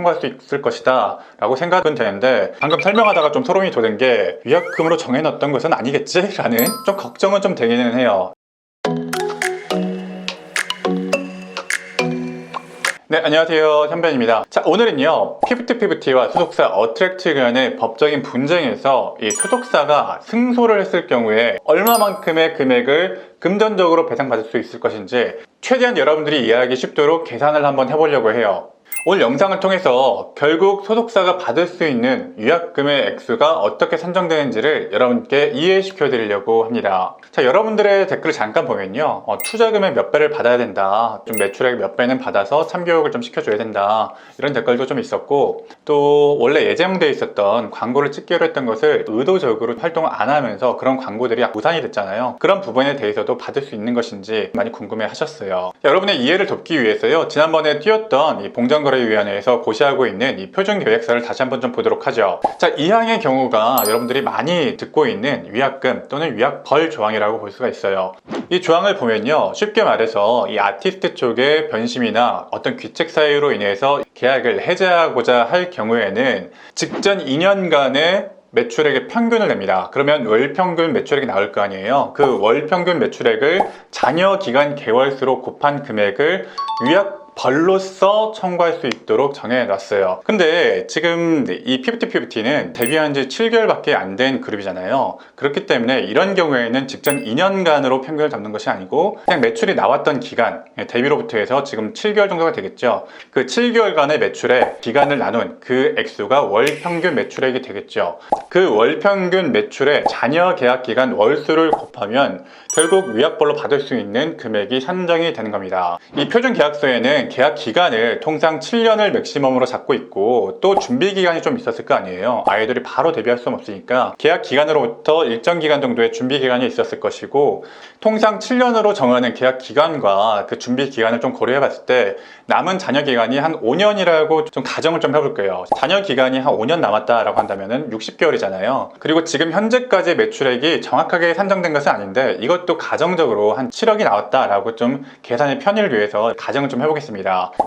청구할 수 있을 것이다 라고 생각은 되는데 방금 설명하다가 좀 소름이 돋은 게 위약금으로 정해놨던 것은 아니겠지? 라는 좀 걱정은 좀 되기는 해요 네, 안녕하세요. 현변입니다. 자, 오늘은요, 피프티피프티와 소속사 어트랙트 간의 법적인 분쟁에서 이 소속사가 승소를 했을 경우에 얼마만큼의 금액을 금전적으로 배상받을 수 있을 것인지 최대한 여러분들이 이해하기 쉽도록 계산을 한번 해보려고 해요. 오늘 영상을 통해서 결국 소속사가 받을 수 있는 위약금의 액수가 어떻게 산정되는지를 여러분께 이해시켜 드리려고 합니다. 자, 여러분들의 댓글을 잠깐 보면요. 어, 투자금의 몇 배를 받아야 된다. 좀 매출액 몇 배는 받아서 참교육을 좀 시켜줘야 된다. 이런 댓글도 좀 있었고, 또 원래 예정돼 있었던 광고를 찍기로 했던 것을 의도적으로 활동을 안 하면서 그런 광고들이 무산이 됐잖아요. 그런 부분에 대해서도 받을 수 있는 것인지 많이 궁금해 하셨어요. 여러분의 이해를 돕기 위해서요. 지난번에 띄웠던 이 공정거래 위원회에서 고시하고 있는 이 표준계획서를 다시 한번 좀 보도록 하죠. 자, 이 항의 경우가 여러분들이 많이 듣고 있는 위약금 또는 위약벌 조항이라고 볼 수가 있어요. 이 조항을 보면요. 쉽게 말해서 이 아티스트 쪽의 변심이나 어떤 귀책 사유로 인해서 계약을 해제하고자 할 경우에는 직전 2년간의 매출액의 평균을 냅니다. 그러면 월 평균 매출액이 나올 거 아니에요. 그 월 평균 매출액을 잔여 기간 개월수로 곱한 금액을 위약 벌로서 청구할 수 있도록 정해놨어요. 근데 지금 이 PPT-PPT는 데뷔한 지 7개월밖에 안 된 그룹이잖아요. 그렇기 때문에 이런 경우에는 직전 2년간으로 평균을 잡는 것이 아니고 그냥 매출이 나왔던 기간, 예, 데뷔로부터 해서 지금 7개월 정도가 되겠죠. 그 7개월간의 매출의 기간을 나눈 그 액수가 월 평균 매출액이 되겠죠. 그 월 평균 매출의 잔여 계약 기간 월수를 곱하면 결국 위약벌로 받을 수 있는 금액이 산정이 되는 겁니다. 이 표준 계약서에는 계약 기간을 통상 7년을 맥시멈으로 잡고 있고 또 준비 기간이 좀 있었을 거 아니에요. 아이돌이 바로 데뷔할 수는 없으니까 계약 기간으로부터 일정 기간 정도의 준비 기간이 있었을 것이고 통상 7년으로 정하는 계약 기간과 그 준비 기간을 좀 고려해 봤을 때 남은 잔여 기간이 한 5년이라고 좀 가정을 좀 해볼게요. 잔여 기간이 한 5년 남았다라고 한다면은 60개월이잖아요. 그리고 지금 현재까지 매출액이 정확하게 산정된 것은 아닌데 이것도 가정적으로 한 7억이 나왔다라고 좀 계산의 편의를 위해서 가정을 좀 해보겠습니다.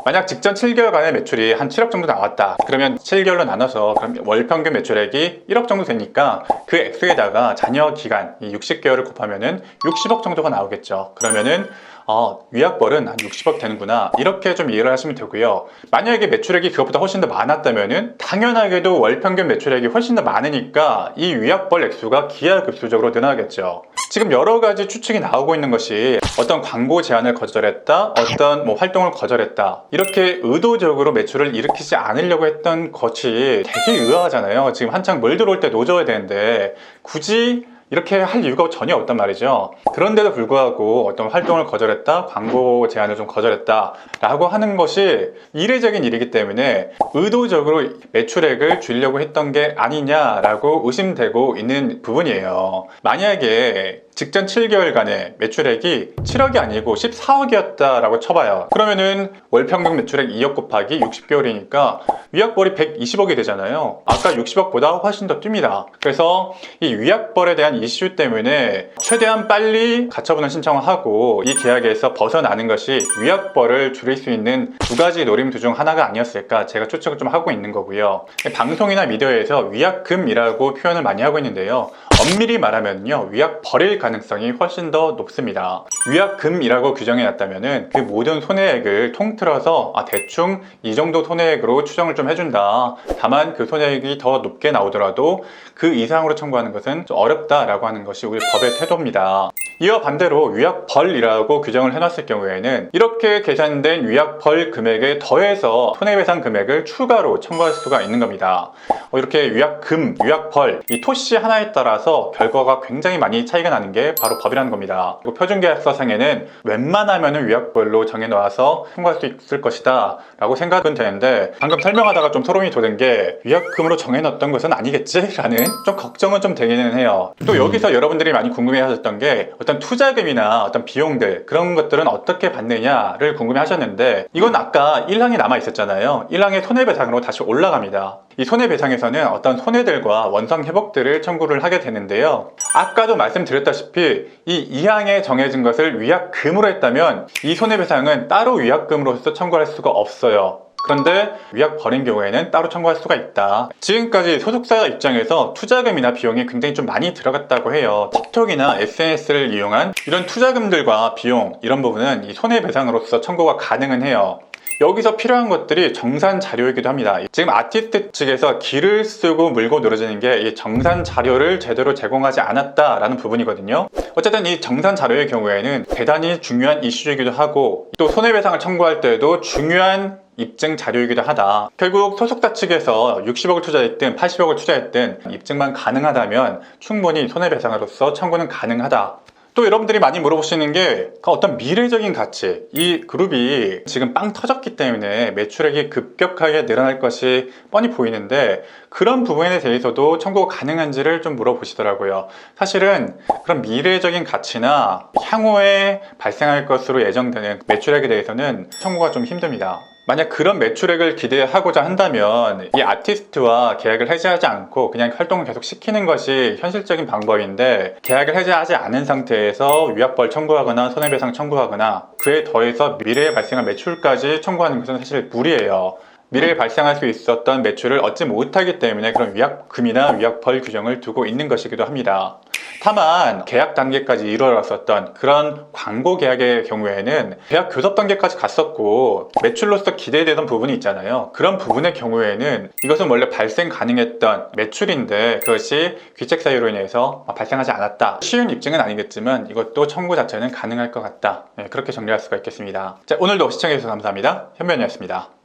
만약 직전 7개월간의 매출이 한 7억 정도 나왔다. 그러면 7개월로 나눠서 그럼 월 평균 매출액이 1억 정도 되니까 그 액수에다가 잔여 기간 이 60개월을 곱하면은 60억 정도가 나오겠죠. 그러면은 어, 위약벌은 한 60억 되는구나. 이렇게 좀 이해를 하시면 되고요. 만약에 매출액이 그것보다 훨씬 더 많았다면은 당연하게도 월 평균 매출액이 훨씬 더 많으니까 이 위약벌 액수가 기하급수적으로 늘어나겠죠. 지금 여러 가지 추측이 나오고 있는 것이 어떤 광고 제안을 거절했다, 어떤 뭐 활동을 거절했다. 이렇게 의도적으로 매출을 일으키지 않으려고 했던 것이 되게 의아하잖아요. 지금 한창 물 들어올 때 노져야 되는데 굳이 이렇게 할 이유가 전혀 없단 말이죠. 그런데도 불구하고 어떤 활동을 거절했다, 광고 제안을 좀 거절했다, 라고 하는 것이 이례적인 일이기 때문에 의도적으로 매출액을 줄이려고 했던 게 아니냐라고 의심되고 있는 부분이에요. 만약에 직전 7개월간의 매출액이 7억이 아니고 14억이었다라고 쳐봐요. 그러면은 월 평균 매출액 2억 곱하기 60개월이니까 위약벌이 120억이 되잖아요. 아까 60억보다 훨씬 더 뜁니다. 그래서 이 위약벌에 대한 이슈 때문에 최대한 빨리 가처분을 신청을 하고 이 계약에서 벗어나는 것이 위약벌을 줄일 수 있는 두 가지 노림수 중 하나가 아니었을까 제가 추측을 좀 하고 있는 거고요. 방송이나 미디어에서 위약금이라고 표현을 많이 하고 있는데요. 엄밀히 말하면요 위약 벌일 가능성이 훨씬 더 높습니다. 위약금이라고 규정해 놨다면은 그 모든 손해액을 통틀어서 아 대충 이 정도 손해액으로 추정을 좀 해준다. 다만 그 손해액이 더 높게 나오더라도 그 이상으로 청구하는 것은 좀 어렵다라고 하는 것이 우리 법의 태도입니다 이와 반대로 위약벌이라고 규정을 해놨을 경우에는 이렇게 계산된 위약벌 금액에 더해서 손해배상 금액을 추가로 청구할 수가 있는 겁니다 어, 이렇게 위약금, 위약벌 이 토시 하나에 따라서 결과가 굉장히 많이 차이가 나는 게 바로 법이라는 겁니다. 표준계약서상에는 웬만하면 위약벌로 정해놓아서 청구할 수 있을 것이다 라고 생각은 되는데 방금 설명하다가 좀 소름이 돋은 게 위약금으로 정해놨던 것은 아니겠지? 라는 좀 걱정은 좀 되기는 해요. 또 여기서 여러분들이 많이 궁금해 하셨던 게 어떤 투자금이나 어떤 비용들 그런 것들은 어떻게 받느냐를 궁금해 하셨는데 이건 아까 1항이 남아 있었잖아요. 1항의 손해배상으로 다시 올라갑니다. 이 손해배상에서는 어떤 손해들과 원상 회복들을 청구를 하게 되는데요. 아까도 말씀드렸다시피 이 2항에 정해진 것을 위약금으로 했다면 이 손해배상은 따로 위약금으로서 청구할 수가 없어요. 그런데 위약 벌인 경우에는 따로 청구할 수가 있다. 지금까지 소속사 입장에서 투자금이나 비용이 굉장히 좀 많이 들어갔다고 해요. 틱톡이나 SNS를 이용한 이런 투자금들과 비용 이런 부분은 이 손해배상으로서 청구가 가능은 해요. 여기서 필요한 것들이 정산 자료이기도 합니다. 지금 아티스트 측에서 기를 쓰고 물고 늘어지는 게 이 정산 자료를 제대로 제공하지 않았다라는 부분이거든요. 어쨌든 이 정산 자료의 경우에는 대단히 중요한 이슈이기도 하고 또 손해배상을 청구할 때도 중요한 입증 자료이기도 하다. 결국 소속사 측에서 60억을 투자했든 80억을 투자했든 입증만 가능하다면 충분히 손해배상으로서 청구는 가능하다. 또 여러분들이 많이 물어보시는 게 어떤 미래적인 가치 이 그룹이 지금 빵 터졌기 때문에 매출액이 급격하게 늘어날 것이 뻔히 보이는데 그런 부분에 대해서도 청구가 가능한지를 좀 물어보시더라고요 사실은 그런 미래적인 가치나 향후에 발생할 것으로 예정되는 매출액에 대해서는 청구가 좀 힘듭니다 만약 그런 매출액을 기대하고자 한다면 이 아티스트와 계약을 해지하지 않고 그냥 활동을 계속 시키는 것이 현실적인 방법인데 계약을 해지하지 않은 상태에서 위약벌 청구하거나 손해배상 청구하거나 그에 더해서 미래에 발생한 매출까지 청구하는 것은 사실 무리예요. 미래에 발생할 수 있었던 매출을 얻지 못하기 때문에 그런 위약금이나 위약벌 규정을 두고 있는 것이기도 합니다. 다만 계약 단계까지 이르렀었던 그런 광고 계약의 경우에는 계약 교섭 단계까지 갔었고 매출로서 기대되던 부분이 있잖아요. 그런 부분의 경우에는 이것은 원래 발생 가능했던 매출인데 그것이 귀책 사유로 인해서 발생하지 않았다. 쉬운 입증은 아니겠지만 이것도 청구 자체는 가능할 것 같다. 네, 그렇게 정리할 수가 있겠습니다. 자, 오늘도 시청해주셔서 감사합니다. 현면이었습니다.